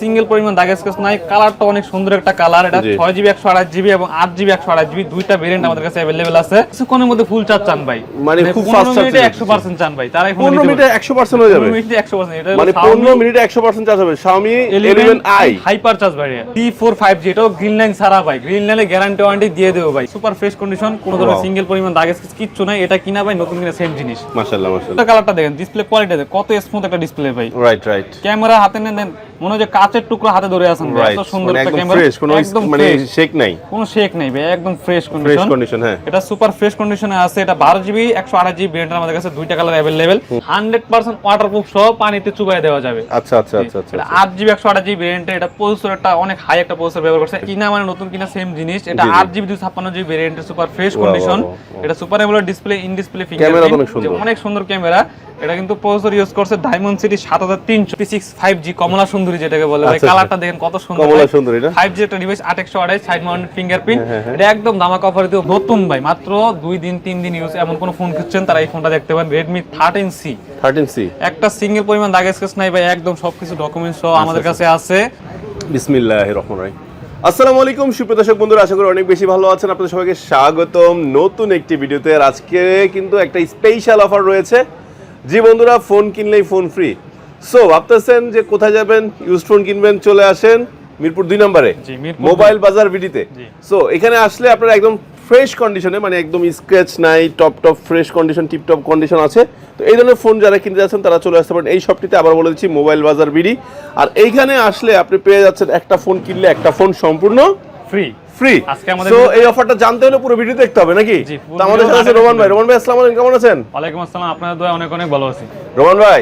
Single পরিমাণ দাগ scratch নাই কালারটা অনেক সুন্দর একটা কালার। এটা ছয় জিবি একশো আঠাশ জিবি এবং আট জিবি একশো আঠাশ জিবি দুইটা ভেরিয়েন্ট আমাদের কাছে অ্যাভেলেবেল আছে। কিছুক্ষণের মধ্যে ফুল চার্জ চান ভাই। মানে খুব fast charge মিনিটে হয়ে একশো পার্সেন্ট চান ভাই তারাই ফোন পনেরো মিনিটে একশো পার্সেন্ট হয়ে যাবে। মিনিটে একশো পার্সেন্ট এটা মানে পনেরো মিনিটে একশো পার্সেন্ট চার্জ হবে। Xiaomi eleven i hyper charge ভাই টি ফোর ফাইভ জি এটাও গ্রিন লাইন ছাড়া ভাই। গ্রিন লাইনে গ্যারান্টি ওয়ারেন্টি দিয়ে দেবো ভাই। সুপার ফ্রেশ কন্ডিশন কোনো ধরনের সিঙ্গেল পরিমাণ দাগ স্কেচ কিচ্ছু নাই এটা কিনা ভাই নতুন কিনা সেম জিনিস। মাশাআল্লাহ মাশাআল্লাহ। এটা কালারটা দেখেন ডিসপ্লে কোয়ালিটি কত স্মুথ একটা ডিসপ্লে ভাই। রাইট রাইট ক্যামেরা হাতে নেন দেন মনে হয় যে কাচের টুকরো হাতে ধরে আছেন এত সুন্দর মানে একটা ক্যামেরা একদম মানে শেক নাই। কোনো শেক নেই ভাই একদম ফ্রেশ ফ্রেশ কন্ডিশন কন্ডিশন হ্যাঁ। এটা সুপার ফ্রেশ কন্ডিশনে আছে এটা বারো জিবি একশো আঠাশ জিবি ব্র্যান্ডের আমাদের কাছে দুইটা কালার ওয়াটারপ্রুফ সহ পানিতে চুবাই দেওয়া যাবে। আচ্ছা আচ্ছা আচ্ছা আচ্ছা এটা আট জিবি একশো আঠাশ জিবি ভেরিয়েন্টে এটা প্রসেসর একটা অনেক হাই একটা প্রসেসর ব্যবহার করছে। কিনা মানে নতুন কিনা সেম জিনিস। এটা জি, জি। আট জিবি দুশো ছাপ্পান্ন জিবি ভেরিয়েন্টের সুপার ফ্রেশ কন্ডিশন. এটা super AMOLED display in display সুন্দর। অনেক সুন্দর ক্যামেরা এটা কিন্তু প্রসেসর ইউজ করছে ডায়মন্ড সিটি সাত হাজার তিনশো সিক্স ফাইভ জি কমলা সুন্দরী যেটাকে বলে ভাই। আচ্ছা, আচ্ছা। কালারটা দেখেন কত সুন্দর কমলা সুন্দর এটা ফাইভ জি একটা ডিভাইস আট একশো আঠাশ সাইড মাউন্টেড ফিঙ্গারপ্রিন্ট। এটা একদম দামা কভার দিয়ে নতুন ভাই। মাত্র দুই দিন তিন দিন ইউজ এমন কোন ফোন খুঁজছেন? তারা এই ফোনটা দেখতে পারেন। সি থার্টিন সি একটা সিঙ্গেল পরিমাণ দাগ স্কেচ নাই ভাই একদম সবকিছু ডকুমেন্টস সহ আমাদের কাছে আছে। বিসমিল্লাহ রহমান রাহিম। আসসালামু আলাইকুম সুপ্রিয় দর্শক বন্ধুরা আশা করি অনেক বেশি ভালো আছেন। আপনাদের সবাইকে স্বাগতম নতুন একটি ভিডিওতে আর আজকে কিন্তু একটা স্পেশাল অফার রয়েছে। জি বন্ধুরা ফোন কিনলেই ফোন ফ্রি সো ভাবতেছেন যে কোথায় যাবেন? ইউজ ফোন কিনবেন চলে আসেন মিরপুর দুই নম্বরে। মোবাইল বাজার বিডিতে সো এখানে আসলে আপনারা একদম ফ্রেশ কন্ডিশনে মানে একদম স্ক্র্যাচ নাই top top fresh condition tip top condition আছে। তো এই ধরনের ফোন যারা কিনতে যাচ্ছেন তারা চলে আসতে পারেন। এই শপটিতে আবার বলে দিচ্ছি মোবাইল বাজার বিডি আর এইখানে আসলে আপনি পেয়ে যাচ্ছেন একটা ফোন কিনলে একটা ফোন সম্পূর্ণ ফ্রি ফ্রি আজকে আমাদের তো এই অফারটা জানতে হলে পুরো ভিডিও দেখতে হবে নাকি? তো আমাদের সাথে আছে রোমান ভাই। রোমান ভাই আসসালামু আলাইকুম কেমন আছেন? ওয়ালাইকুম আসসালাম আপনার দোয়া অনেক অনেক ভালো আছি। রোমান ভাই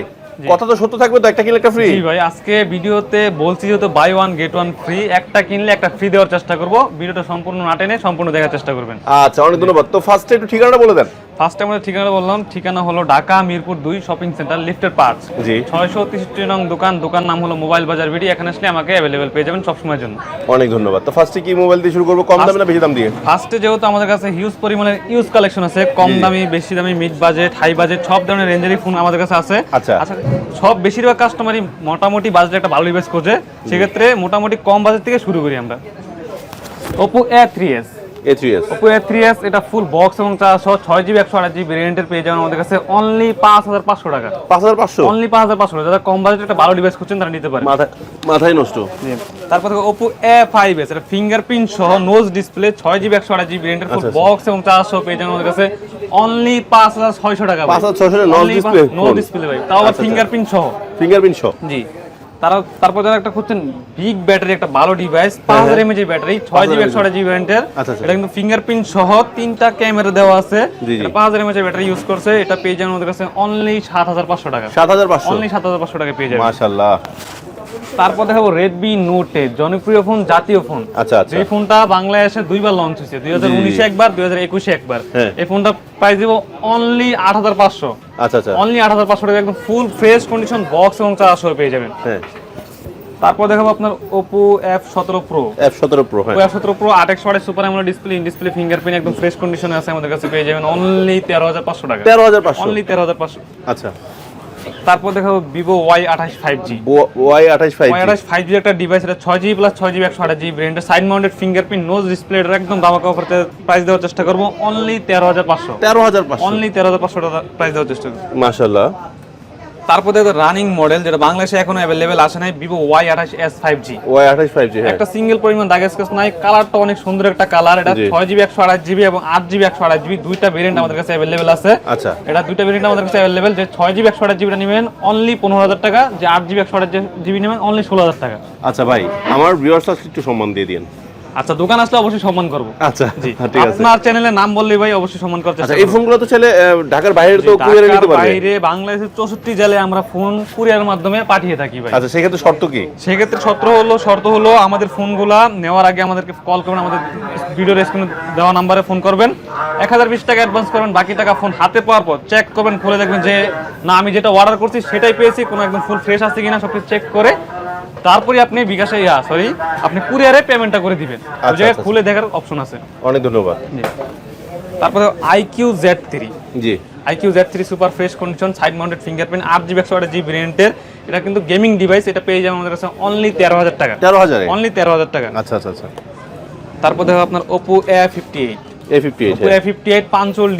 কথা তো সত্য থাকবে তো একটা কিনলে একটা ফ্রি জি ভাই আজকে ভিডিওতে বলছি যেহেতু buy one get one free একটা কিনলে একটা ফ্রি দেওয়ার চেষ্টা করব। ভিডিওটা সম্পূর্ণ না টেনে সম্পূর্ণ দেখার চেষ্টা করবেন। আচ্ছা অনেক ধন্যবাদ। তো ফার্স্টে একটু ঠিকানাটা বলে দেন। ফার্স্ট আমাদের ঠিকানা বললাম ঠিকানা হলো ঢাকা মিরপুর দুই শপিং সেন্টার লিফটের পার্ক জি। ছয়শো তেষট্টি নং দোকান দোকান নাম হলো মোবাইল বাজার ভিডি এখানে আসলে আমাকে অ্যাভেলেবেল পেয়ে যাবেন সবসময়ের জন্য। অনেক ধন্যবাদ। তো ফার্স্টে কি মোবাইল দিয়ে শুরু করব? কম দামে না বেশি দাম দিয়ে? ফার্স্টে যেহেতু আমাদের কাছে হিউজ পরিমাণের ইউজ কালেকশন আছে কম দামি বেশি দামি মিড বাজেট হাই বাজেট সব ধরনের রেঞ্জেরই ফোন আমাদের কাছে আছে। আচ্ছা। সব বেশিরভাগ কাস্টমারই মোটামুটি বাজেটে একটা ভালো ডিভাইস খোঁজে। সেক্ষেত্রে মোটামুটি কম বাজেট থেকে শুরু করি আমরা। Oppo A three S A three S Oppo A এটা ফুল বক্স এবং চার সহ ছয় জিবি একশো আঠাশ জিবি ভেরিয়েন্টের পেয়ে যাবেন আমাদের কাছে অনলি পাঁচ হাজার পাঁচশো টাকা। পাঁচ হাজার পাঁচশো? অনলি পাঁচ হাজার পাঁচশো টাকা। যারা কম বাজেটে একটা ভালো ডিভাইস খুঁজছেন তারা নিতে পারে মাথায় মাথায় নষ্ট। তারপর থেকে ফাইভ এস এটা ফিঙ্গারপ্রিন্ট সহ নোজ ডিসপ্লে ছয় জিবি একশো আঠাশ জিবি ভেরিয়েন্টের ফুল আচ্ছা, আচ্ছা। বক্স এবং চারশো পেয়ে যাবেন আমাদের কাছে অনলি পাঁচ হাজার ছয়শো টাকা পাঁচ হাজার ছয়শো টাকা নন ডিসপ্লে নো ডিসপ্লে ভাই। তাও আবার আচ্ছা, ফিঙ্গারপ্রিন্ট সহ। ফিঙ্গারপ্রিন্ট শপ জি। তারা তারপর যারা একটা খুঁজছেন বিগ ব্যাটারি একটা ভালো ডিভাইস পাঁচ হাজার এমএজ ব্যাটারি ছয় জিবি একশো আঠাশ জিবি আচ্ছা। এটা কিন্তু ফিঙ্গারপ্রিন্ট সহ তিনটা ক্যামেরা দেওয়া আছে। পাঁচ হাজার এমএজ ব্যাটারি ইউজ করছে। এটা পেয়ে যাবেন আমাদের কাছে অনলি সাত হাজার পাঁচশো টাকা। সাত হাজার পাঁচশো। অনলি সাত হাজার পাঁচশো টাকা পেয়ে যাবেন। মাশাল্লাহ তারপর দেখাবো রেডমি নোট এইট জনপ্রিয় ফোন জাতীয় ফোন আচ্ছা আচ্ছা। যে ফোনটা বাংলাদেশে দুইবার লঞ্চ হয়েছে দুই হাজার উনিশে একবার দুই হাজার একুশে একবার। হ্যাঁ। এই ফোনটা প্রাইস দিব অনলি আট হাজার পাঁচশো। আচ্ছা আচ্ছা। অনলি আট হাজার পাঁচশো টাকা একদম ফুল ফ্রেশ কন্ডিশন বক্স এবং চার্জ সহ পেয়ে যাবেন। হ্যাঁ। তারপর দেখাবো আপনার সতেরো প্রো এফ সতেরো প্রো হ্যাঁ। ওপো এফ সতেরো প্রো আট একশো আঠাশ super AMOLED display in display fingerprint একদম ফ্রেশ কন্ডিশনে আছে আমাদের কাছে পেয়ে যাবেন অনলি তেরো হাজার পাঁচশো টাকা। তেরো হাজার পাঁচশো। অনলি তেরো হাজার পাঁচশো। আচ্ছা। তারপর দেখাবো ভিভো ওয়াই আঠাশ ফাইভ জি ওয়াই আঠাশ ফাইভ আঠাশ ফাইভ জি একটা ডিভাইস এটা ছয় জিবি প্লাস ছয় জিবি একশো আঠাশ জিবি ব্র্যান্ডের side mounted fingerprint notch display এটা একদম দামাকা অফারতে প্রাইস দেওয়ার চেষ্টা করব। অনলি তেরো হাজার পাঁচশো। তেরো হাজার পাঁচশো। অনলি তেরো হাজার পাঁচশো টাকা প্রাইস দেওয়ার চেষ্টা করব। মাশাল্লাহ তারপর দেখো রানিং মডেল যেটা বাংলাদেশে এখনও অ্যাভেলেবেল আসে নাই ভিভো ওয়াই আঠাশ এস ফাইভ জি ওয়াই আঠাশ ফাইভ জি হ্যাঁ। একটা সিঙ্গেল পরিমাণ দাগ স্কেচ নাই কালারটা অনেক সুন্দর একটা কালার এটা ছয় জিবি একশো আঠাশ জিবি এবং আট জিবি একশো আঠাশ জিবি দুইটা ভেরিয়েন্ট আমাদের কাছে অ্যাভেলেবেল আছে। আচ্ছা। এটা দুইটা ভেরিয়েন্ট আমাদের কাছে অ্যাভেলেবেল যে ছয় জিবি একশো আঠাশ জিবিটা নেবেন অনলি পনেরো হাজার টাকা যে আট জিবি একশো আঠাশ জিবি নেবেন অনলি ষোলো হাজার টাকা। আচ্ছা ভাই আমার ভিউয়ার্স একটু সম্মান দিয়ে দিন আচ্ছা দোকান আসলে অবশ্যই সম্মান করব। আচ্ছা জি। হ্যাঁ, ঠিক আছে। আপনার চ্যানেলের নাম বললে ভাই অবশ্যই সম্মান করতে আচ্ছা এই ফোনগুলো তো ছেলে ঢাকার বাইরে তো কুরিয়ারে নিতে পারবে। বাইরে বাংলাদেশের চৌষট্টি জেলায় আমরা ফোন কুরিয়ার মাধ্যমে পাঠিয়ে থাকি ভাই। আচ্ছা সেক্ষেত্রে শর্ত কি? সেক্ষেত্রে শর্ত হলো শর্ত হলো আমাদের ফোনগুলা নেওয়ার আগে আমাদেরকে কল করবেন আমাদের ভিডিওর স্ক্রিনে দেওয়া নাম্বারে ফোন করবেন। এক হাজার বিশ টাকা অ্যাডভান্স করবেন বাকি টাকা ফোন হাতে পাওয়ার পর চেক করবেন খুলে দেখবেন যে না আমি যেটা অর্ডার করছি সেটাই পেয়েছি কোনো একদম ফুল ফ্রেশ আছে কিনা সব চেক করে তারপরে আপনি বিকাশে ইয়া সরি আপনি কুরিয়ারে পেমেন্টটা করে দিবেন। ওই আচ্ছা, জায়গায় আচ্ছা। খুলে দেখার অপশন আছে। অনেক ধন্যবাদ। তারপরে আইকিউ জেড থ্রি জি। IQOO Z three super fresh condition side mounted fingerprint আট জিবি একশো আট জিবি ভেরিয়েন্টের এটা কিন্তু গেমিং ডিভাইস এটা পেয়ে যাবেন আমাদের কাছে অনলি তেরো হাজার টাকা। তেরো হাজারে? অনলি তেরো হাজার টাকা। আচ্ছা আচ্ছা আচ্ছা। তারপর দেখো আপনার Oppo A fifty eight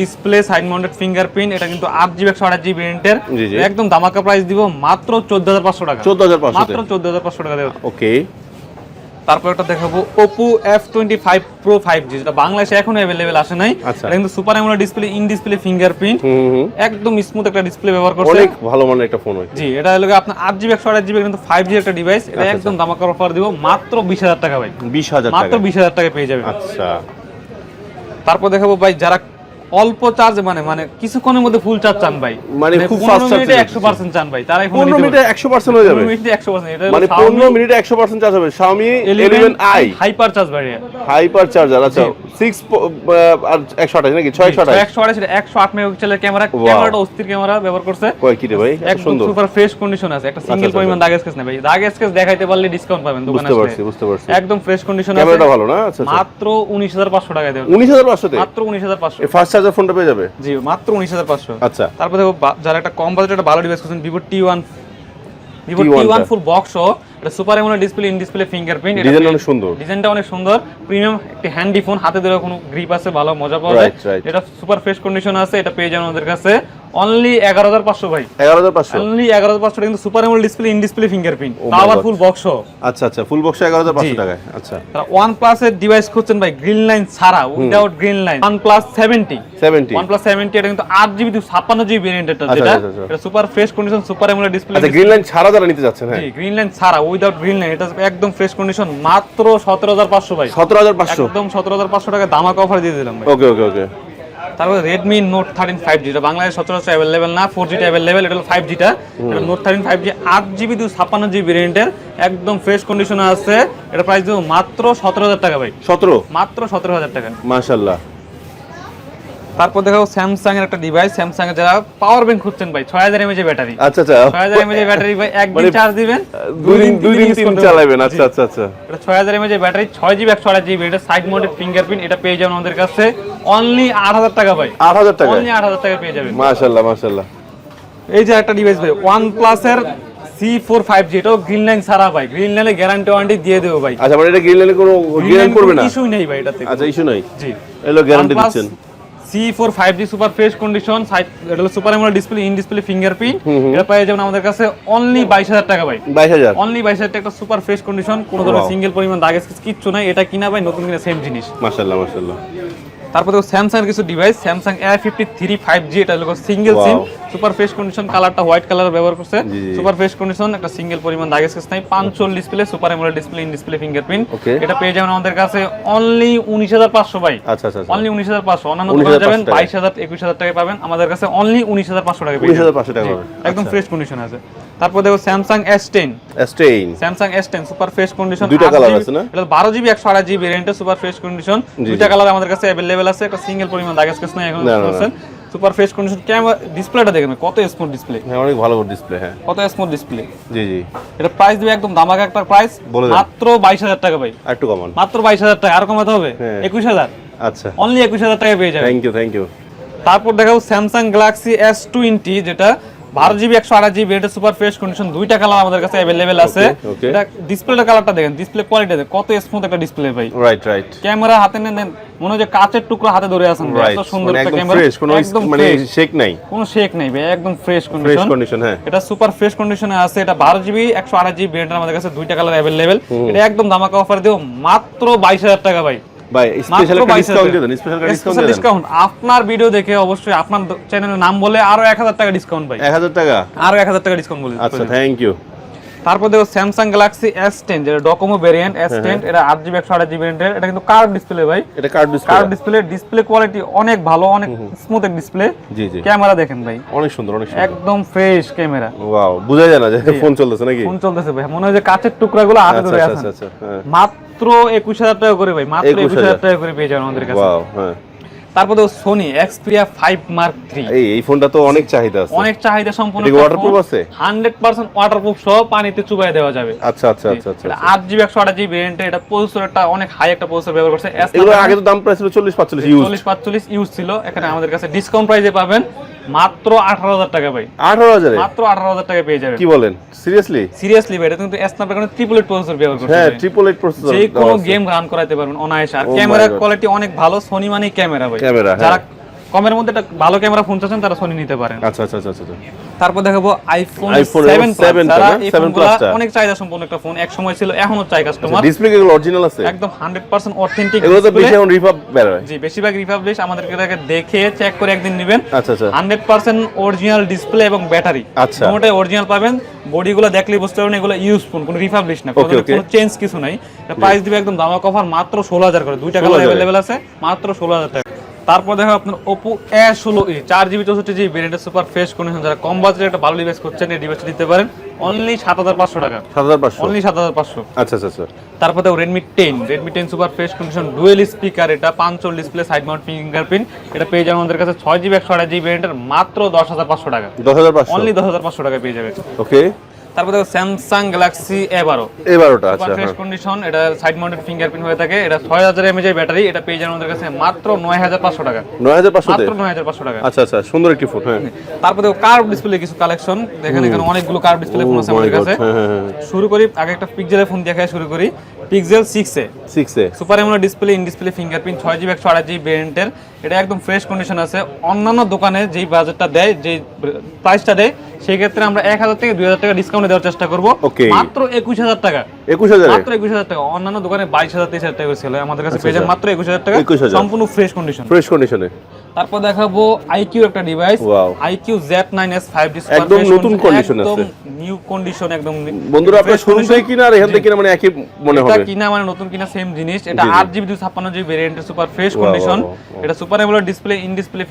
display side mounted fingerprint এটা কিন্তু আট জিবি একশো জিবি। একদম প্রাইস দিব মাত্র চোদ্দ হাজার পাঁচশো টাকা। চোদ্দ হাজার মাত্র চোদ্দ হাজার পাঁচশো টাকা দেবো ওকে। তারপর একটা দেখাবো Oppo F twenty five pro five G যেটা বাংলাদেশে এখনও অ্যাভেলেবেল আসে নাই। আচ্ছা। এটা কিন্তু super AMOLED display in display fingerprint একদম স্মুথ একটা ডিসপ্লে ব্যবহার করছে। অনেক ভালো মানের একটা ফোন হয়। জি এটা হলো আপনার আট জিবি একশো আট জিবি কিন্তু ফাইভ জি একটা ডিভাইস এটা আচ্ছা, একদম দামাকা অফার দিব মাত্র বিশ হাজার টাকা ভাই। বিশ হাজার মাত্র টাকা। বিশ হাজার টাকা পেয়ে যাবে আচ্ছা। তারপর দেখাবো ভাই যারা অল্প চার্জ মানে মানে কিছুক্ষণের মধ্যে ফুল চার্জ চান ভাই। মানে খুব মিনিটে হয়ে একশো পার্সেন্ট চান ভাই তারাই ফোন পনেরো মিনিটে একশো পার্সেন্ট হয়ে যাবে। মিনিটে একশো পার্সেন্ট এটা মানে পনেরো মিনিটে একশো পার্সেন্ট চার্জ হবে। এলিভেন আই হাইপার চার্জ ভাইয়া হাইপার চার্জার আচ্ছা। সিক্স আর একশো আঠাশ নাকি? ছয় একশো আঠাশ? একশো আঠাশ একশো আট মেগাপিক্সেলের ক্যামেরা ক্যামেরাটা অস্থির ক্যামেরা ব্যবহার করছে। কয় কি রে ভাই? এত সুন্দর। সুপার ফ্রেশ কন্ডিশন আছে। একটা সিঙ্গেল আচ্ছা, পরিমাণ দাগ স্কেচ নেই ভাই। দাগ স্কেচ দেখাইতে পারলে ডিসকাউন্ট পাবেন দোকানে বুঝতে পারছি বুঝতে পারছি। একদম ফ্রেশ কন্ডিশন আছে। ক্যামেরাটা ভালো না? আচ্ছা আচ্ছা। মাত্র উনিশ হাজার পাঁচশো টাকা দেবেন উনিশ হাজার পাঁচশোতে মাত্র উনিশ হাজার পাঁচশো। এই ফার্স্ট চার্জার ফোনটা পেয়ে যাবে? জি মাত্র উনিশ হাজার পাঁচশো। আচ্ছা। তারপর দেখো যারা একটা কম বাজেট একটা ভালো ডিভাইস করছেন Vivo T one Vivo T1 T. One full box এটা super AMOLED display in display fingerprint design অনেক সুন্দর। ডিজাইনটা অনেক সুন্দর। প্রিমিয়াম একটি হ্যান্ডি ফোন হাতে ধরে কোনো গ্রিপ আছে ভালো মজা পাওয়া যায়. এটা সুপার ফ্রেশ কন্ডিশন আছে এটা পেয়ে যাবেন আমাদের কাছে। অনলি এগারো হাজার পাঁচশো ভাই। এগারো হাজার পাঁচশো? অনলি এগারো হাজার পাঁচশো কিন্তু super AMOLED display in display fingerprint আবার ফুল বক্স আচ্ছা আচ্ছা ফুল বক্স এগারো হাজার পাঁচশো টাকায়। আচ্ছা। ওয়ান প্লাসের ডিভাইস খুঁজছেন ভাই গ্রিন লাইন ছাড়া without green line one plus seventy seventy one plus seventy এটা কিন্তু আট জিবি ছাপ্পান্ন জিবি ভেরিয়েন্ট এটা আচ্ছা, যেটা আচ্ছা, আচ্ছা। এটা super fresh condition super AMOLED display আচ্ছা গ্রিন লাইন ছাড়া যারা নিতে যাচ্ছেন হ্যাঁ। গ্রিন লাইন ছাড়া উইদাউট গ্রিন লাইন এটা একদম ফ্রেশ কন্ডিশন মাত্র সতেরো হাজার পাঁচশো ভাই। সতেরো হাজার পাঁচশো? একদম সতেরো হাজার পাঁচশো টাকা দামাক অফার দিয়ে দিলাম ভাই। ওকে ওকে ওকে তারপরে রেডমি নোট থার্টিন ফাইভ জিটা বাংলাদেশ সচরাচর অ্যাভেলেবেল না ফোর জিটা অ্যাভেলেবেল এটা হলো ফাইভ জিটা এটা নোট থার্টিন ফাইভ জি আট জিবি দু ছাপ্পান্ন জিবি ভেরিয়েন্টের একদম ফ্রেশ কন্ডিশনে আছে। এটা প্রাইস দেবো মাত্র সতেরো হাজার টাকা ভাই। সতেরো? মাত্র সতেরো হাজার টাকা। মাশাল্লাহ তারপর দেখো স্যামসাং এর একটা ডিভাইস স্যামসাং এর যারা পাওয়ার ব্যাংক খুঁজছেন ভাই ছয় হাজার এমএজ ব্যাটারি আচ্ছা আচ্ছা। ছয় হাজার এমএজ ব্যাটারি ভাই একদিন মানে চার্জ দিবেন। দুই দিন দুই দিন তিন চালাবেন আচ্ছা আচ্ছা আচ্ছা। এটা ছয় হাজার এমএজ ব্যাটারি ছয় জিবি একশো আঠাশ জিবি এটা সাইড মাউন্টেড ফিঙ্গারপ্রিন্ট এটা পেয়ে যাবেন আমাদের কাছে। অনলি আট হাজার টাকা ভাই। আট হাজার টাকা। অনলি আট হাজার টাকা পেয়ে যাবেন। মাশাল্লাহ মাশাল্লাহ এই যে একটা ডিভাইস ভাই ওয়ান প্লাসের সি ফোর ফাইভ জি এটাও গ্রিন লাইন ছাড়া ভাই। গ্রিন লাইনে গ্যারান্টি ওয়ারেন্টি দিয়ে দেবো ভাই। আচ্ছা মানে এটা গ্রিন লাইনে কোনো গ্রিন লাইন করবে না? ইস্যুই নেই ভাই এটাতে। আচ্ছা ইস্যু নাই। জি। এলো গ্যারান্টি দিচ্ছেন। C four five G super fresh condition এটা হলো super AMOLED display in display fingerprint এটা পেয়ে যাবেন আমাদের কাছে অনলি বাইশ হাজার টাকা ভাই। বাইশ হাজার। অনলি বাইশ হাজার টাকা সুপার ফ্রেশ কন্ডিশন কোনো ধরনের সিঙ্গেল পরিমাণ দাগ কিচ্ছু নাই। এটা কিনা ভাই নতুন কিনা সেম জিনিস। মাসাল্লাহ মাশাল্লাহ তারপর স্যামসাং এর কিছু device Samsung A fifty three five G এটা হলো single SIM super fresh condition কালারটা হোয়াইট কালার ব্যবহার করছে। সুপার ফ্রেশ কন্ডিশন একটা সিঙ্গেল পরিমাণ দাগ স্কেচ নাই punch hole display super AMOLED display in display fingerprint এটা পেয়ে যাবেন আমাদের কাছে অনলি উনিশ হাজার পাঁচশো ভাই। আচ্ছা আচ্ছা আচ্ছা। অনলি উনিশ হাজার পাঁচশো অন্যান্য 19,500 দোকানে যাবেন বাইশ হাজার একুশ হাজার টাকা পাবেন। আমাদের কাছে অনলি উনিশ হাজার পাঁচশো টাকা পেয়ে 19,500 টাকা যাবেন। একদম আচ্ছা। ফ্রেশ কন্ডিশন আছে। তারপর দেখো Samsung S ten Steyn Samsung S ten super fresh condition দুইটা colour আছে না? এটা বারো জিবি একশো আঠাশ জিবি ভেরিয়েন্টের সুপার ফ্রেশ কন্ডিশন জি, দুইটা কালার আমাদের কাছে অ্যাভেলেবেল আছে একটা সিঙ্গেল পরিমাণ দাগ স্কেচ নাই এখন। সুপার ফ্রেশ কন্ডিশন ক্যামেরা ডিসপ্লেটা দেখেন কত স্মুথ ডিসপ্লে হ্যাঁ অনেক ভালো ডিসপ্লে হ্যাঁ। কত স্মুথ ডিসপ্লে জি জি। এটা প্রাইস দিবে একদম দামাকা একটা প্রাইস মাত্র বাইশ হাজার টাকা ভাই। আর একটু কমান। মাত্র বাইশ হাজার টাকা আর কমাতে হবে? হ্যাঁ। একুশ হাজার? আচ্ছা। অনলি একুশ হাজার টাকা পেয়ে যাবে থ্যাংক ইউ থ্যাংক ইউ তারপর দেখাবো স্যামসাং গ্যালাক্সি এস টোয়েন্টি যেটা বারো জিবি একশো আঠাশ জিবি এটা সুপার ফ্রেশ কন্ডিশন দুইটা কালার আমাদের কাছে অ্যাভেলেবেল আছে. এটা ডিসপ্লেটা কালারটা দেখেন ডিসপ্লে কোয়ালিটি কত স্মুথ একটা ডিসপ্লে ভাই। রাইট রাইট ক্যামেরা হাতে নেন মনে হয় কাচের টুকরো হাতে ধরে আছেন এত সুন্দর মানে একটা ক্যামেরা ফ্রেশ কোনো একদম মানে শেক নাই। কোনো শেক নেই ভাই একদম ফ্রেশ ফ্রেশ কন্ডিশন কন্ডিশন হ্যাঁ। এটা সুপার ফ্রেশ কন্ডিশনে আছে এটা বারো জিবি একশো আঠাশ জিবি ব্র্যান্ডের আমাদের কাছে দুইটা কালার অ্যাভেলেবেল এটা একদম দামাকা অফার দিও মাত্র বাইশ হাজার টাকা ভাই। ভাই স্পেশাল ডিসকাউন্ট দিয়ে দেন স্পেশাল ডিসকাউন্ট ডিসকাউন্ট আপনার ভিডিও দেখে অবশ্যই আপনার চ্যানেলের নাম বলে আরও এক হাজার টাকা ডিসকাউন্ট ভাই। এক হাজার টাকা? আরও এক হাজার টাকা ডিসকাউন্ট বলে আচ্ছা থ্যাংক ইউ তারপর দেখো স্যামসাং গ্যালাক্সি এস টেন যেটা ডকোমো ভেরিয়েন্ট এস টেন এটা আট জিবি একশো আঠাশ জিবি এটা কিন্তু কার্ভ ডিসপ্লে ভাই। এটা curve display curve display display quality অনেক ভালো অনেক স্মুথ ডিসপ্লে জি জি। ক্যামেরা দেখেন ভাই। অনেক সুন্দর অনেক সুন্দর। একদম ফ্রেশ ক্যামেরা ওয়াও বোঝা যায় না যে ফোন চলতেছে নাকি? ফোন চলতেছে ভাই। মনে হয় যে কাচের টুকরাগুলো হাতে আচ্ছা ধরে আচ্ছা আছেন আচ্ছা হ্যাঁ। মাত্র একুশ হাজার টাকা করে ভাই। মাত্র একুশ হাজার টাকা করে পেয়ে যাবেন আমাদের কাছে। হ্যাঁ। তারপর Sony Xperia five mark three এই এই ফোনটা তো অনেক চাহিদা আছে। অনেক চাহিদা সম্পূর্ণ এটা কি আছে? হান্ড্রেড পার্সেন্ট ওয়াটারপ্রুফ সহ পানিতে চুবাই দেওয়া যাবে। আচ্ছা আচ্ছা আচ্ছা আচ্ছা এটা আট জিবি একশো আঠাশ জিবি ভেরিয়েন্ট এটা প্রসেসরটা একটা অনেক হাই একটা প্রসেসর ব্যবহার করছে। এগুলো আগে তো দাম প্রাইস ছিল চল্লিশ পাঁচচল্লিশ ইউজ চল্লিশ পাঁচচল্লিশ ইউজ ছিল। এখানে আমাদের কাছে ডিসকাউন্ট প্রাইসে পাবেন। মাত্র আঠারো হাজার টাকা ভাই। আঠারো হাজারে? মাত্র আঠারো হাজার টাকা পেয়ে যাবেন। কি বলেন? সিরিয়াসলি সিরিয়াসলি ভাই এটা কিন্তু স্ন্যাপড্রাগন ট্রিপল এইট প্রসেসর ব্যবহার করছে হ্যাঁ ট্রিপল এইট প্রসেসর যে কোনো গেম রান করাতে পারবেন অনায়াসে। আর Oh ক্যামেরার God. কোয়ালিটি অনেক ভালো সোনি মানে ক্যামেরা ভাই। হ্যাঁ। যারা কমের মধ্যে একটা ভালো ক্যামেরা ফোন চাচ্ছেন তারা সোনি নিতে পারেন। আচ্ছা আচ্ছা আচ্ছা আচ্ছা তারপর দেখাবো আইফোন iPhone 7 7 টা এই 7 ফোনগুলা। অনেক চাহিদা সম্পন্ন একটা ফোন এক সময় ছিল এখনও চাই কাস্টমার ডিসপ্লে কি অরিজিনাল আছে? একদম 100% অথেন্টিক এগুলো তো বেশি এখন রিভাব বের হয়। জি বেশিরভাগ রিপাবলিশ আমাদেরকে এটাকে দেখে চেক করে একদিন নেবেন। আচ্ছা আচ্ছা। হান্ড্রেড পার্সেন্ট অরিজিনাল ডিসপ্লে এবং ব্যাটারি আচ্ছা। দুটোটাই অরিজিনাল পাবেন। বডিগুলো দেখলেই বুঝতে পারবেন এগুলো ইউজ ফোন কোনো রিফাবলিশ না. কোনো চেঞ্জ কিছু নাই। প্রাইস দিবে একদম দামা কভার মাত্র ষোলো হাজার করে। দুইটা কালার 16,000 অ্যাভেলেবেল আছে মাত্র ষোলো হাজার টাকা। তারপর দেখো আপনার ওপো এ ষোলো ই চার জিবি চৌষট্টি জিবি ভেরিয়েন্টের সুপার ফ্রেশ কন্ডিশন যারা কম বাজেটের একটা ভালো ডিভাইস করছেন এই ডিভাইসটা দিতে পারেন। অনলি সাত হাজার পাঁচশো টাকা। সাত হাজার পাঁচশো? অনলি সাত হাজার পাঁচশো। আচ্ছা আচ্ছা আচ্ছা। তারপর দেখো Redmi ten Redmi ten super fresh condition dual speaker এটা পাঁচশো ডিসপ্লে সাইড মাউন্ট ফিঙ্গারপ্রিন্ট এটা পেয়ে যাবেন আমাদের কাছে ছয় জিবি একশো আঠাশ জিবি ভেরিয়েন্টের মাত্র দশ হাজার পাঁচশো টাকা। দশ হাজার পাঁচশো? অনলি দশ হাজার পাঁচশো টাকা পেয়ে যাবে ওকে তারপর দেখো স্যামসাং গ্যালাক্সি এ বারো সুপার আচ্ছা ফ্রেশ কন্ডিশন এটা সাইড মাউন্টেড ফিঙ্গারপ্রিন্ট হয়ে থাকে। এটা ছয় হাজার এমএজ ব্যাটারি এটা পেয়ে যাবেন আমাদের কাছে মাত্র নয় হাজার পাঁচশো টাকা। নয় হাজার পাঁচশোতে মাত্র নয় হাজার পাঁচশো টাকা। আচ্ছা আচ্ছা সুন্দর একটি ফোন হ্যাঁ। তারপর দেখো কার্ভ ডিসপ্লে কিছু কালেকশন দেখেন এখানে অনেকগুলো কার্ভ ডিসপ্লে ফোন আছে Oh আমাদের কাছে। হ্যাঁ হ্যাঁ হ্যাঁ। শুরু করি আগে একটা পিক্সেলের ফোন দেখায় শুরু করি। Pixel six A. সিক্সে super AMOLED display in display fingerprint ছয় জিবি একশো আঠাশ জিবি ভেরিয়েন্টের এটা একদম ফ্রেশ কন্ডিশন আছে। অন্যান্য দোকানে যেই বাজেটটা দেয় যেই প্রাইসটা দেয় সেই ক্ষেত্রে আমরা এক হাজার থেকে দুই হাজার টাকা ডিসকাউন্ট দেওয়ার চেষ্টা করব। মাত্র একুশ হাজার টাকা। একুশ হাজার? মাত্র একুশ হাজার টাকা। অন্যান্য দোকানে বাইশ হাজার তেইশ হাজার টাকা ছিল আমাদের কাছে পেয়ে যান আচ্ছা। মাত্র একুশ হাজার টাকা। সম্পূর্ণ ফ্রেশ কন্ডিশন ফ্রেশ কন্ডিশনে তারপর দেখাবো আইকিউ একটা device iQOO Z nine S five G একদম নতুন condition আছে। নিউ কন্ডিশন একদম বন্ধুরা আপনার condition। থেকে কিনা আর এখান থেকে কিনা মানে একই মনে এটা কিনা মানে নতুন কিনা সেম জিনিস। এটা জি, জি। আট জিবি দুশো ছাপ্পান্ন জিবি ভেরিয়েন্টের সুপার ফ্রেশ কন্ডিশন. এটা super AMOLED display in display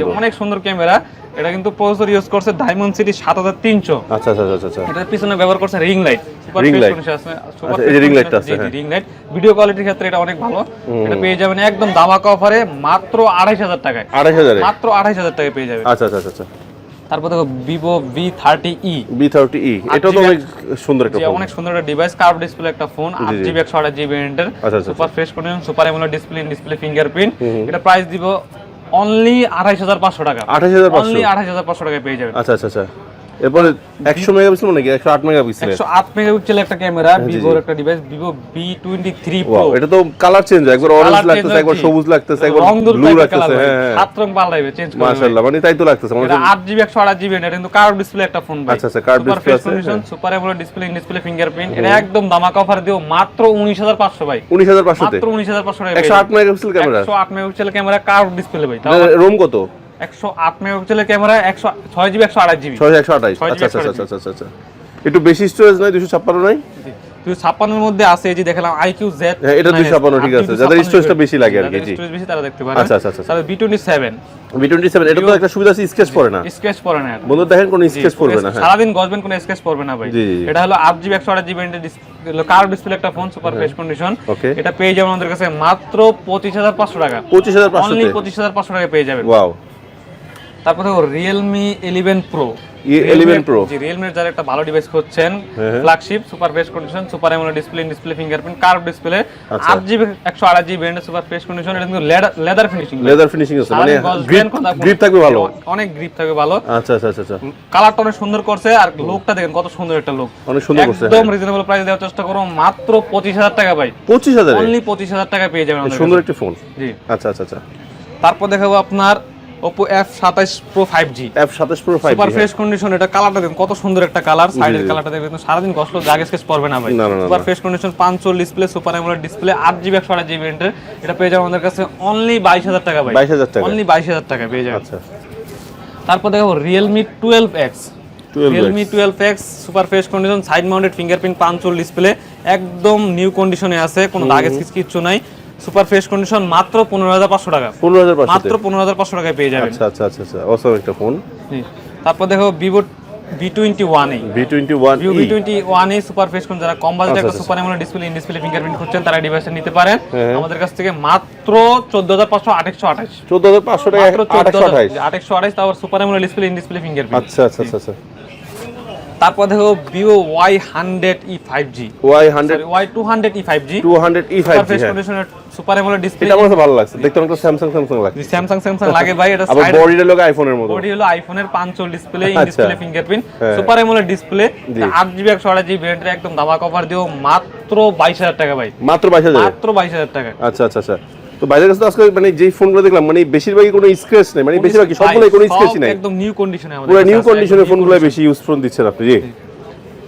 তো অনেক সুন্দর। ক্যামেরা এটা কিন্তু প্রসেসর ইউজ করছে ডায়মন্ড সিটি সাত হাজার তিনশো। আচ্ছা আচ্ছা আচ্ছা আচ্ছা। এটার পিছনে ব্যবহার করছে রিং লাইট কন্ডিশন আছে সুপার এই যে ring আছে। রিং লাইট ভিডিও কোয়ালিটির ক্ষেত্রে এটা অনেক ভালো। এটা পেয়ে যাবেন একদম দামাকা অফারে মাত্র আড়াইশ হাজার টাকায়। আড়াই হাজারে? মাত্র আড়াইশ হাজার টাকায় পেয়ে যাবে। আচ্ছা আচ্ছা আচ্ছা তারপর দেখো Vivo V thirty E V thirty E এটা তো অনেক সুন্দর একটা অনেক সুন্দর একটা ডিভাইস কার্ভ ডিসপ্লে একটা ফোন আট জিবি একশো আঠাশ GB super fresh condition super AMOLED display display fingerprint এটা প্রাইস দিব অনলি আঠাইশ হাজার পাঁচশো টাকা। আঠাশ হাজার পাঁচশো? অনলি আঠাইশ হাজার পাঁচশো টাকায় পেয়ে যাবে। আচ্ছা আচ্ছা আচ্ছা। এরপরে একশো মেগাপিক্সেল নাকি একশো আট মেগাপিক্সেল একশো আট মেগাপিক্সেল একটা ক্যামেরা ভিভোর একটা device Vivo twenty three pro এটা তো কালার চেঞ্জ হয় একবার অরেঞ্জ লাগতেছে একবার সবুজ লাগতেছে একবার ব্লু লাগতেছে হ্যাঁ হ্যাঁ। সাত রং পাল্টাইবে চেঞ্জ করে মাশাআল্লাহ মানে তাই তো লাগতেছে মনে এটা হচ্ছে আট জিবি একশো এটা কিন্তু কার্ভ ডিসপ্লে একটা ফোন ভাই। আচ্ছা, আচ্ছা, display ফ্রেশ আছে। Super AMOLED display display fingerprint এটা একদম দামাকা অফার দিও মাত্র উনিশ হাজার পাঁচশো ভাই। উনিশ হাজার পাঁচশোতে? মাত্র উনিশ হাজার পাঁচশো টাকা একশো আট মেগাপিক্সেল ক্যামেরা একশো আট মেগাপিক্সেল ক্যামেরা কার্ভ ডিসপ্লে ভাই তাও রোম কত? একশো আট মেগাপিক্সেলের ক্যামেরা একশো ছয় জিবি একশো আঠাশ জিবি। ছয় একশো আঠাইশ আচ্ছা আচ্ছা আচ্ছা আচ্ছা আচ্ছা। একটু বেশি স্টোরেজ নাই দুশো ছাপ্পান্ন নাই? তুই ছাপ্পান্নের মধ্যে আছে যে দেখালাম আইকিউ জেড হ্যাঁ, এটা 256 ঠিক আছে, যাদের storage বেশি লাগে আর কি, জি। বেশি তারা দেখতে পারে আচ্ছা, আচ্ছা, আচ্ছা, V twenty seven V twenty seven এটা তো একটা সুবিধা আছে স্কেচ পড়ে না। স্কেচ পড়ে না বন্ধু দেখেন কোনো স্কেচ পড়বে না হ্যাঁ। সারাদিন গজবেন কোনো স্কেচ পড়বে না ভাই। এটা হলো আট জিবি একশো আঠাশ জিবি কার ডিসপ্লে একটা ফোন সুপার ফ্রেশ কন্ডিশন এটা পেয়ে যাবেন আমাদের কাছে মাত্র পঁচিশ হাজার পাঁচশো টাকা। পঁচিশ হাজার পাঁচশোতে? পঁচিশ হাজার পাঁচশো টাকা পেয়ে যাবেন। ওয়াও তারপর রিয়েলমি ইলেভেন প্রো ই- 11 Pro। জি রিয়েলমির যারা একটা ভালো ডিভাইস হ্যাঁ। Flagship super fresh condition super AMOLED display display fingerprint curve display আচ্ছা। আট জিবি একশো আঠাশ জিবি সুপার ফ্রেশ কন্ডিশন এটা কিন্তু লেদার ফিনিশিং লেদার ফিনিশিং আছে মানে গ্রিপ থাকবে ভালো। অনেক গ্রিপ থাকবে ভালো। আচ্ছা আচ্ছা আচ্ছা আচ্ছা। কালারটা অনেক সুন্দর করছে আর লোকটা দেখেন কত সুন্দর একটা লোক অনেক সুন্দর করছে একদম রিজনেবল প্রাইস দেওয়ার চেষ্টা করো মাত্র পঁচিশ হাজার টাকা ভাই। পঁচিশ হাজারে? অনলি পঁচিশ হাজার টাকা পেয়ে যাবেন সুন্দর একটি ফোন জি। আচ্ছা আচ্ছা আচ্ছা। তারপর দেখাবো আপনার প্রো ফাইভ জি এফ সাতাশ pro five super fresh condition এটা কালারটা দেখুন কত সুন্দর একটা কালার সাইডের কালারটা দেখবেন সারাদিন গসলো জাগে স্কেচ পড়বে না ভাই। Super. Fresh condition punch hole display super AMOLED display আট জিবি একশো আট জিবি এটা পেয়ে যাবেন আমাদের কাছে অনলি বাইশ হাজার টাকা ভাই। 22,000 টাকা। অনলি বাইশ হাজার টাকা পেয়ে যাবেন। আচ্ছা। তারপর দেখো X 12X Realme twelve X super fresh condition side mounted fingerprint punch hole display একদম নিউ কন্ডিশনে আছে কোনো দাগ স্কিচ কিচ্ছু নাই। সুপার ফ্রেশ কন্ডিশন মাত্র পনেরো হাজার পাঁচশো টাকা। পনেরো হাজার মাত্র পনেরো হাজার পাঁচশো টাকায় পেয়ে যাবেন। আচ্ছা আচ্ছা আচ্ছা আচ্ছা অসম একটা ফোন। তারপর দেখো Vivo V twenty one V twenty one Vivo V twenty one super fresh কোন যারা কম বাজেটে আচ্ছা, একটা আচ্ছা। সুপার এমন ডিসপ্লে ইন ডিসপ্লে ফিঙ্গারপ্রিন্ট করছেন তারা ডিভাইসটা নিতে পারেন। হ্যাঁ। আমাদের কাছ থেকে মাত্র চোদ্দ হাজার পাঁচশো আঠাশশো আঠাশ চোদ্দ হাজার পাঁচশো টাকা আঠাশশো আঠাশ তারপর সুপার এমন ডিসপ্লে ইন ডিসপ্লে ফিঙ্গারপ্রিন্ট আচ্ছা আচ্ছা আচ্ছা তারপর দেখো Vivo Y hundred E five G Y hundred Y two hundred E five G two hundred E five G হ্যাঁ। কন্ডিশনের সুপার ডিসপ্লে এটা আমার ভালো লাগছে। দেখতে অনেকটা স্যামসাং স্যামসাং স্যামসাং স্যামসাং লাগে ভাই এটা সাইড আইফোনের মতো। বডি হলো আইফোনের punch hole display in. Display fingerprint. Super display একদম দামা কভার দিও মাত্র বাইশ হাজার টাকা ভাই। মাত্র বাইশ হাজার? মাত্র বাইশ হাজার টাকা। আচ্ছা আচ্ছা আচ্ছা। তো বাইরের কাছে আজকে মানে যেই ফোনগুলো দেখলাম মানে বেশিরভাগই কোনো স্ক্র্যাচ নেই। মানে বেশিরভাগই সবগুলোই কোনো সব স্ক্র্যাচই নাই। একদম নিউ কন্ডিশনে আমাদের পুরো নিউ কন্ডিশনের ফোনগুলো বেশি ইউজ ফোন দিচ্ছেন আপনি জি।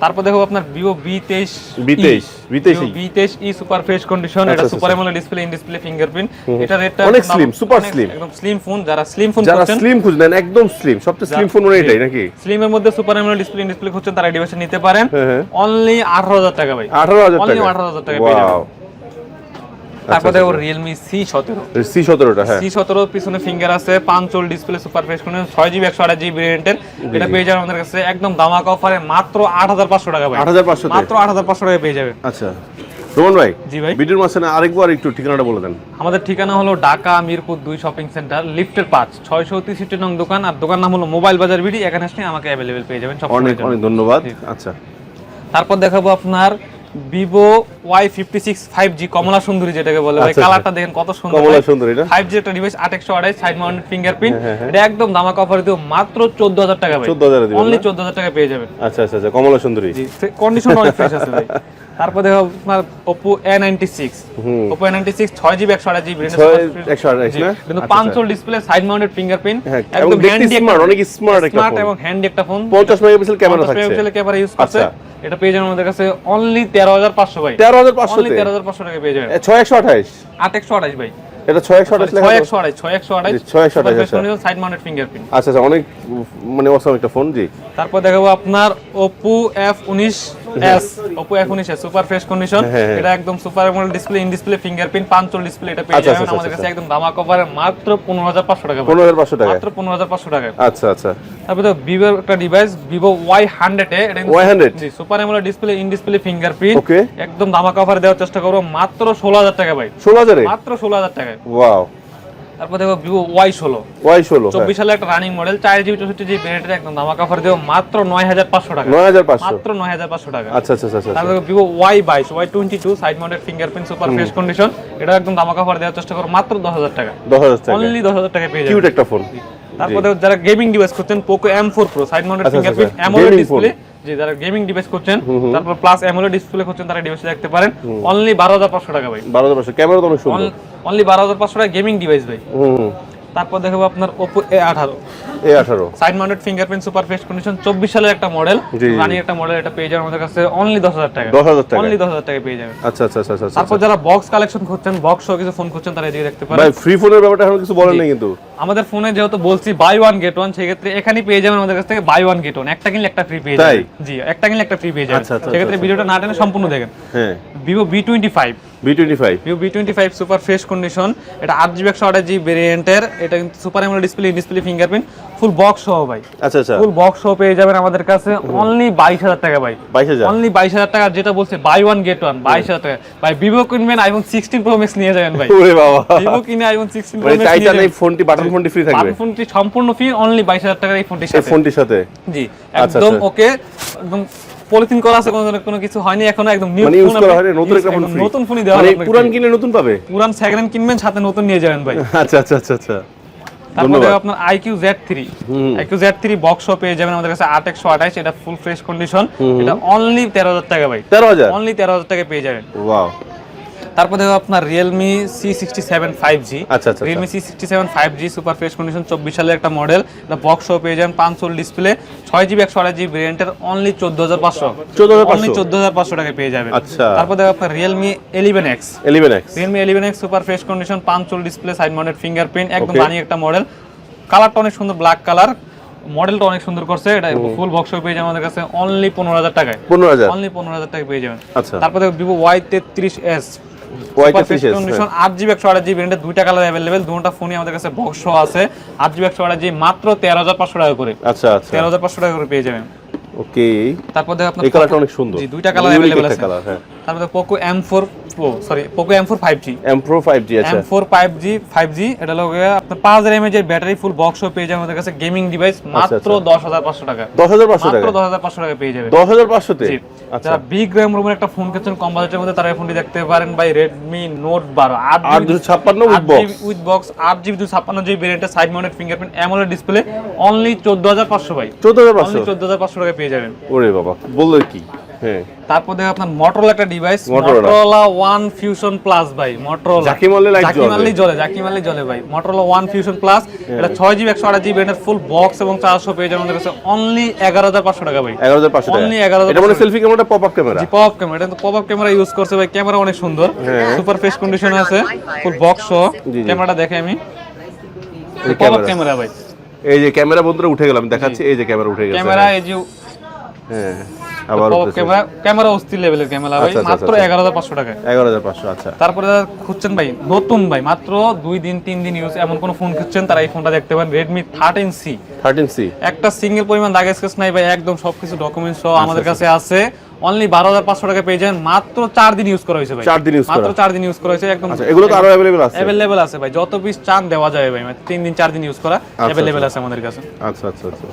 তারপর দেখো আপনার ভিভো বি তেইশ V23, V23 বি তেইশ ই। সুপার ফ্রেশ কন্ডিশন এটা super. AMOLED display in display fingerprint এটা রেটটা অনেক স্লিম সুপার স্লিম একদম স্লিম ফোন যারা স্লিম ফোন যারা স্লিম খুঁজলেন একদম স্লিম সবচেয়ে স্লিম ফোন এটাই নাকি? স্লিমের মধ্যে super AMOLED display in display খুঁজছেন তারা ডিভাইসটা নিতে পারেন। হ্যাঁ, হ্যাঁ। অনলি আঠারো হাজার টাকা ভাই। আঠারো হাজার অনলি টাকা। 18,000 টাকা পেয়ে যাবেন। Wow। তারপর আচ্ছা, রিয়েলমি সি সতেরো। সি সতেরোটা হ্যাঁ। সি সতেরো পিছনে ফিঙ্গার আছে পাঁচল ডিসপ্লে সুপার ফ্রেশ কোনো ছয় জিবি একশো আঠাশ জিবি ভেরিয়েন্টের এটা পেয়ে যাবেন আমাদের কাছে একদম দামাক অফারে মাত্র আট হাজার পাঁচশো টাকা ভাই। 8,500 তে? মাত্র আট হাজার পাঁচশো টাকা পেয়ে যাবেন আচ্ছা। রোমন ভাই জি ভাই। ভিডিওর মাঝখানে আরেকবার একটু ঠিকানাটা বলে দেন। আমাদের ঠিকানা হলো ঢাকা মিরপুর দুই শপিং সেন্টার লিফটের পাঁচ ছয়শো তেষট্টি নং দোকান আর দোকান নাম হলো মোবাইল বাজার বিডি এখানে আসলে আমাকে অ্যাভেলেবেল পেয়ে যাবেন অনেক অনেক ধন্যবাদ। আচ্ছা। তারপর দেখাবো আপনার Vivo Y fifty six five G কমলা সুন্দরী যেটাকে বলে ভাই আচ্ছা, আচ্ছা। কালারটা দেখেন কত সুন্দর কমলা সুন্দরী? ফাইভ জি একটা ডিভাইস আট একশো আড়াই সাইড মাউন্টেড ফিঙ্গারপ্রিন্ট। এটা একদম দামাক অফার দিও মাত্র চোদ্দ হাজার টাকা চোদ্দ হাজার অনলি চোদ্দ হাজার টাকা পেয়ে যাবেন। আচ্ছা আচ্ছা আচ্ছা কমলা সুন্দরী। জি কন্ডিশন অনেক ফ্রেশ আছে ভাই। তারপর দেখো আপনার জিবি একশো আঠাশ জিবি একশো আঠাশ কিন্তু আচ্ছা, punch hole display side mounted fingerprint smart, অনেক smart একটা স্মার্ট এবং হ্যান্ডি একটা ফোন পঞ্চাশ মেগাপিক্সেল ক্যামেরা থাকছে। মেগাপিক্সেলের ক্যামেরা ইউজ করছে। আচ্ছা। এটা পেয়ে যাবেন আমাদের কাছে অনলি তেরো হাজার পাঁচশো ভাই। তেরো হাজার পাঁচশো অনলি তেরো হাজার পাঁচশো টাকা পেয়ে যাবেন। ছয় একশো আঠাশ? আট একশো আঠাশ ভাই। এটা ছয় একশো আঠাশ লেখা ছয় আছে? একশো আঠাশ ছয় একশো আঠাশ। জি, 628 আচ্ছা। সাইড মাউন্টেড ফিঙ্গারপ্রিন্ট আচ্ছা আচ্ছা অনেক মানে অসম একটা ফোন জি। তারপর দেখাবো আপনার ওপো এফ উনিশ। এস ওপো এফ উনিশ সুপার ফ্রেশ কন্ডিশন। এটা একদম super AMOLED display in display fingerprint punch hole display এটা পেয়ে আচ্ছা, যাবেন আচ্ছা, আমাদের আচ্ছা, কাছে। একদম দামা কভারে মাত্র পনেরো হাজার পাঁচশো টাকা ভাই। পনেরো হাজার পাঁচশো টাকা মাত্র পনেরো হাজার পাঁচশো টাকা আচ্ছা আচ্ছা। তারপরে ভিভো একটা device Vivo Y hundred A. এটা কিন্তু- Y100? G super AMOLED display in display fingerprint একদম দামা কভার দেওয়ার চেষ্টা করব মাত্র ষোলো হাজার টাকা ভাই। ষোলো হাজারে? মাত্র ষোলো হাজার টাকায়। ওয়াও তারপর দেখো ভিভো ওয়াই ষোলো। ওয়াই ষোলো চব্বিশ সালে একটা রানিং মডেল চার জিবি চৌষট্টি জিবি ভ্যারিয়েন্টের একদম দামা কভার দেবো মাত্র নয় হাজার পাঁচশো টাকা। নয় হাজার পাঁচশো। মাত্র নয় হাজার পাঁচশো টাকা। আচ্ছা আচ্ছা আচ্ছা আচ্ছা। তারপর ভিভো ওয়াই বাইশ Y twenty two side mounted fingerprint super fresh condition এটা একদম দামা কভার দেওয়ার চেষ্টা করো মাত্র দশ হাজার টাকা। দশ হাজার টাকা। অনলি দশ হাজার টাকা পেয়ে কিউট যাবে একটা ফোন তারপরে যারা গেমিং ডিভাইস করছেন Poco M four pro side mounted fingerprint. AMOLED display জি যারা গেমিং ডিভাইস করছেন তারপর প্লাস অ্যামোলেড ডিসপ্লে করছেন তারা ডিভাইসে দেখতে পারেন। অনলি বারো হাজার পাঁচশো টাকা ভাই। বারো হাজার পাঁচশো। ক্যামেরা তো অনেক সুন্দর। অনলি বারো হাজার পাঁচশো টাকা গেমিং ডিভাইস ভাই। তারপর দেখাবো আপনার ওপো এ আঠারো। সাইড মাউন্টেড ফিঙ্গারপ্রিন্ট সুপার ফেস্ট কন্ডিশন সালের একটা মডেল। একটা মডেল এটা পেয়ে যাবেন আমাদের কাছে অনলি টাকা। অনলি দশ হাজার টাকা পেয়ে যাবেন। আচ্ছা আচ্ছা আচ্ছা তারপর যারা বক্স কালেকশন করছেন বক্স সহ কিছু ফোন করছেন তারা এদিকে দেখতে পারেন। ভাই ফ্রি ফোনের ব্যাপারটা এখন কিছু বলেন না কিন্তু। আমাদের ফোনে যেহেতু বলছি বাই ওয়ান গেট ওয়ান সেক্ষেত্রে এখানেই পেয়ে যাবেন আমাদের কাছ থেকে বাই ওয়ান গেট ওয়ান একটা কিনলে একটা ফ্রি পেয়ে? যাবেন। জি একটা কিনলে একটা ফ্রি পেয়ে যাবেন। সেক্ষেত্রে ভিডিওটা না টেনে সম্পূর্ণ দেখেন। হ্যাঁ। Vivo V twenty five V twenty five Vivo V twenty five super fresh condition এটা আট জিবি একশো আঠাশ জিবি ভেরিয়েন্টের এটা কিন্তু super AMOLED display display fingerprint full box সহ ভাই। আচ্ছা আচ্ছা। ফুল বক্স সহ পেয়ে যাবেন আমাদের কাছে অনলি বাইশ হাজার টাকা ভাই। বাইশ হাজার? অনলি বাইশ হাজার টাকা যেটা বলছে বাই ওয়ান গেট ওয়ান বাইশ হাজার টাকা। ভাই ভিভো কিনবেন আইফোন সিক্সটিন প্রো ম্যাক্স নিয়ে যাবেন ভাই। ওরে বাবা। ভিভো কিনে আইফোন সিক্সটিন প্রো মানে ম্যাক্স এই ফোনটি বাটন ফোনটি ফ্রি থাকবে? বাটন ফোনটি সম্পূর্ণ ফ্রি অনলি বাইশ হাজার টাকার এই ফোনটির এই ফোনটির সাথে? জি আচ্ছা, একদম আচ্ছা। ওকে একদম পলিথিন করা আছে কোনো কোনো কিছু হয়নি এখনও একদম নিউ মানে ইউজ করা হয়নি নতুন একটা ফোন ফ্রি নতুন ফোনই দেওয়া মানে হবে পুরান কিনলে নতুন পাবে? পুরান সেকেন্ড হ্যান্ড কিনবেন সাথে নতুন নিয়ে যাবেন ভাই। আচ্ছা আচ্ছা আচ্ছা আচ্ছা। তারপরে আপনার iQOO Z three iQOO Z three box পেয়ে যাবেন আমাদের কাছে আট একশো আঠাইশ এটা ফুল ফ্রেশ কন্ডিশন এটা অনলি তেরো হাজার টাকা ভাই। তেরো হাজার? অনলি তেরো হাজার টাকা পেয়ে যাবেন। ওয়াও তারপর দেখো আপনার Realme C sixty seven five G আচ্ছা, Realme C sixty seven five G super fresh condition চব্বিশ সালের একটা মডেল এটা বক্স পেয়ে যাবেন পাঁচশো ডিসপ্লে ছয় জিবি একশো আঠাশ জিবি ভেরিয়েন্টের অনলি চোদ্দ হাজার পাঁচশো। অনলি চোদ্দ হাজার পাঁচশো টাকা পেয়ে যাবেন। আচ্ছা। তারপর দেখো আপনার Realme eleven X eleven X Realme eleven X super fresh condition punch hole display side mounted fingerprint একদম. রানিং একটা মডেল কালারটা অনেক সুন্দর ব্ল্যাক কালার মডেলটা অনেক সুন্দর করছে এটা ফুল বক্স পেয়ে যাবেন আমাদের কাছে অনলি পনেরো হাজার টাকায়। পনেরো হাজার। অনলি পনেরো হাজার টাকা পেয়ে যাবেন। আচ্ছা। তারপর দেখো ভিভো ওয়াই তেত্রিশ এস কন্ডিশন আট জিবি একশো জিবি দুইটা কালার অ্যাভেলেবেল দুটা ফোনই আমাদের কাছে বক্স আছে। আট জিবি একশো জিবি মাত্র তেরো হাজার পাঁচশো টাকা করে। আচ্ছা আচ্ছা। তেরো হাজার পাঁচশো টাকা করে পেয়ে যাবেন। ওকে তারপর দেখো আপনার এই কালারটা অনেক সুন্দর। জি, দুইটা কালার Unique আছে। কালার হ্যাঁ। তারপরে Poco M four pro sorry Poco M four five G M pro five G আচ্ছা। M four five G five G এটা গিয়ে আপনার পাঁচ হাজার এর ব্যাটারি ফুল বক্স পেয়ে যাবেন আমাদের কাছে গেমিং ডিভাইস মাত্র দশ হাজার পাঁচশো টাকা। দশ হাজার পাঁচশো টাকা? দশ হাজার পাঁচশো টাকা পেয়ে যাবেন। দশ হাজার পাঁচশোতে। আচ্ছা। যারা বিগ র্যাম রুমের একটা ফোন কম বাজেটের মধ্যে তারা ফোনটি দেখতে পারেন ভাই রেডমি নোট বারো আট দুশো ছাপ্পান্ন উইথ বক্স আট জিবি দুশো ছাপ্পান্ন জিবি ভেরিয়েন্টের side mounted fingerprint AMOLED display only চোদ্দ হাজার পাঁচশো ভাই। চোদ্দ হাজার পাঁচশো? চোদ্দ হাজার পাঁচশো টাকা পেয়ে যাবেন। ওরে বাবা বলল কি? তারপর দেখো আপনার মটোরোলা একটা device Motorola। One fusion plus ভাই মটোরোলা জাকি মারলে light জাকি। জ্বলে। জ্বলে ভাই। মটোরোলা ওয়ান ফিউশন প্লাস এটা ছয় জিবি একশো আট জিবি এটা ফুল বক্স এবং চারশো পেয়ে যাবেন আমাদের কাছে অনলি এগারো হাজার পাঁচশো টাকা ভাই। এগারো হাজার পাঁচশো টাকা। Only 11,500 এটা মানে সেলফি ক্যামেরাটা পপ আপ ক্যামেরা জি পপ ক্যামেরা এটা পপ আপ ক্যামেরা ইউজ করছে ভাই ক্যামেরা অনেক সুন্দর। হ্যাঁ। সুপার ফেস কন্ডিশন আছে ফুল বক্স সহ। ক্যামেরাটা দেখে আমি। পপ আপ ক্যামেরা ক্যামেরা ভাই। এই যে ক্যামেরা বন্ধুরা উঠে গেলাম দেখাচ্ছি এই যে ক্যামেরা উঠে গেছে। ক্যামেরা এই যে হ্যাঁ। আবার ক্যামেরা ক্যামেরা অস্থির লেভেলের ক্যামেরা ভাই আচ্ছা, আচ্ছা, মাত্র আচ্ছা। টাকা আচ্ছা। তারপরে খুঁজছেন ভাই নতুন ভাই মাত্র দুই দিন তিন দিন ইউজ এমন কোন ফোন খুঁজছেন? তারা এই ফোনটা দেখতে পারেন রেডমি থার্টিন সি একটা সিঙ্গেল পরিমাণ দাগ স্কেচ নাই ভাই একদম সবকিছু ডকুমেন্টস সহ আমাদের কাছে আছে। অনলি বারো হাজার পাঁচশো টাকা পেয়ে যাবেন মাত্র চার দিন ইউজ করা হয়েছে ভাই। চার দিন মাত্র চার দিন ইউজ করা হয়েছে একদম এগুলো তো আরও অ্যাভেলেবেল আছে। অ্যাভেলেবেল আছে ভাই যত পিস চান দেওয়া যাবে ভাই মানে তিন দিন চার দিন ইউজ করা অ্যাভেলেবেল আছে আমাদের কাছে। আচ্ছা আচ্ছা আচ্ছা।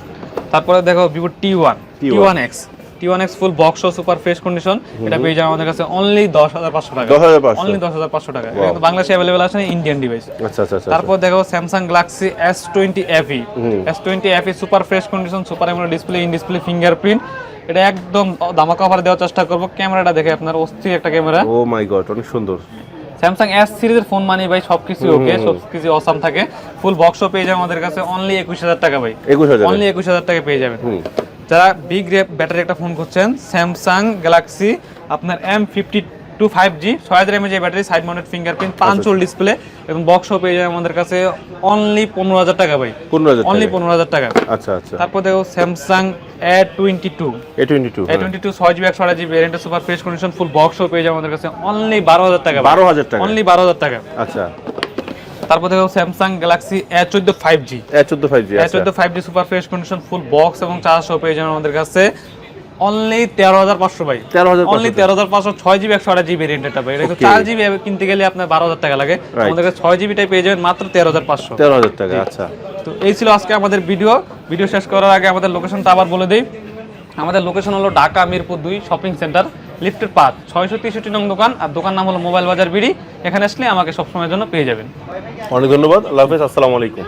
তারপরে দেখো Vivo T one T one X T one X full box super fresh condition এটা পেয়ে যাবেন আমাদের কাছে অনলি দশ হাজার পাঁচশো টাকা। দশ হাজার অনলি দশ হাজার পাঁচশো টাকা। এটা কিন্তু বাংলাদেশে অ্যাভেলেবেল আছে ইন্ডিয়ান ডিভাইস আচ্ছা আচ্ছা আচ্ছা তারপর দেখো Samsung Galaxy S twenty FE S twenty FE super fresh condition super এমন ডিসপ্লে ইন ডিসপ্লে ফিঙ্গারপ্রিন্ট এটা একদম ধামাকা অফার দেওয়ার চেষ্টা করব। ক্যামেরাটা দেখে আপনার অস্থির একটা ক্যামেরা ও মাই গড অনেক সুন্দর। স্যামসাং এস সিরিজের ফোন মানে ভাই সবকিছু ওকে সবকিছু অসাম থাকে। ফুল বক্সও পেয়ে যাবেন আমাদের কাছে অনলি একুশ হাজার টাকা ভাই। একুশ হাজার। অনলি একুশ হাজার টাকা পেয়ে যাবেন। যারা বিগ ব্যাটারি একটা ফোন করছেন স্যামসাং গ্যালাক্সি আপনার M fifty two five G ছয় হাজার mAh battery side mounted fingerprint punch hole display এবং বক্সও পেয়ে যাবেন আমাদের কাছে অনলি পনেরো হাজার টাকা ভাই। পনেরো হাজার অনলি পনেরো হাজার টাকা। আচ্ছা আচ্ছা। তারপর দেখো Samsung A twenty two A twenty two A twenty two ছয় জিবি একশো আট জিবি ভ্যারিয়েন্টের সুপার ফ্রেশ কন্ডিশন ফুল বক্সও পেয়ে যাবে আমাদের কাছে অনলি বারো হাজার টাকা বারো হাজার টাকা। অনলি বারো হাজার টাকা। আচ্ছা। তারপর দেখো স্যামসাং গ্যালাক্সি এ চোদ্দ ফাইভ জি এ চোদ্দ ফাইভ জি এ চোদ্দ five G super fresh condition full box এবং চার্জ সহ পেয়ে যাবেন আমাদের কাছে। অনলি তেরো হাজার পাঁচশো ভাই। তেরো হাজার অনলি তেরো হাজার পাঁচশো ছয় জিবি একশো আট জিবি রেন্টেরটা পাই এটা. চার জিবি কিনতে গেলে আপনার বারো হাজার টাকা লাগে. আমাদের কাছে ছয় জিবিটাই পেয়ে যাবেন মাত্র তেরো হাজার পাঁচশো। তেরো হাজার টাকা আচ্ছা। তো এই ছিল আজকে আমাদের ভিডিও ভিডিও শেষ করার আগে আমাদের লোকেশনটা আবার বলে দিই। আমাদের লোকেশন হলো ঢাকা মিরপুর দুই শপিং সেন্টার লিফটের পাঁচ ছয়শো তেষট্টি নং দোকান আর দোকান নাম হলো মোবাইল বাজার বিড়ি। এখানে আসলে আমাকে সবসময়ের জন্য পেয়ে যাবেন। অনেক ধন্যবাদ। আল্লাহ হাফেজ। আসসালামু আলাইকুম।